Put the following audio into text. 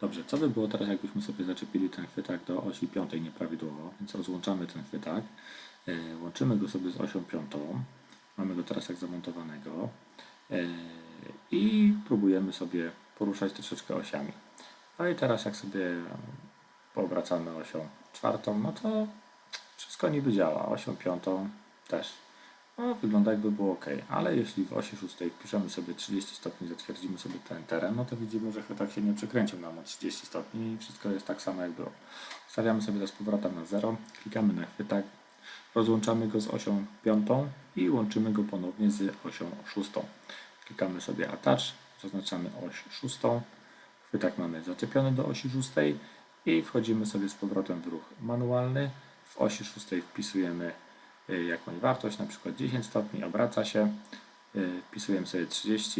Dobrze, co by było teraz, jakbyśmy sobie zaczepili ten chwytak do osi piątej nieprawidłowo, więc rozłączamy ten chwytak, e, łączymy go sobie z osią piątą, mamy go teraz jak zamontowanego. E, i próbujemy sobie poruszać troszeczkę osiami. No i teraz jak sobie poobracamy osią czwartą, no to wszystko niby działa, osią piątą też. No, wygląda jakby było ok, ale jeśli w osi szóstej wpiszemy sobie 30 stopni, zatwierdzimy sobie ten teren, no to widzimy, że chwytak się nie przekręcił nam o 30 stopni i wszystko jest tak samo jak było. Stawiamy sobie to z powrotem na 0, klikamy na chwytak, rozłączamy go z osią piątą i łączymy go ponownie z osią szóstą. Klikamy sobie Attach, zaznaczamy oś szóstą, chwytak mamy zaczepiony do osi szóstej i wchodzimy sobie z powrotem w ruch manualny. W osi szóstej wpisujemy jakąś wartość, na przykład 10 stopni, obraca się, y, wpisujemy sobie 30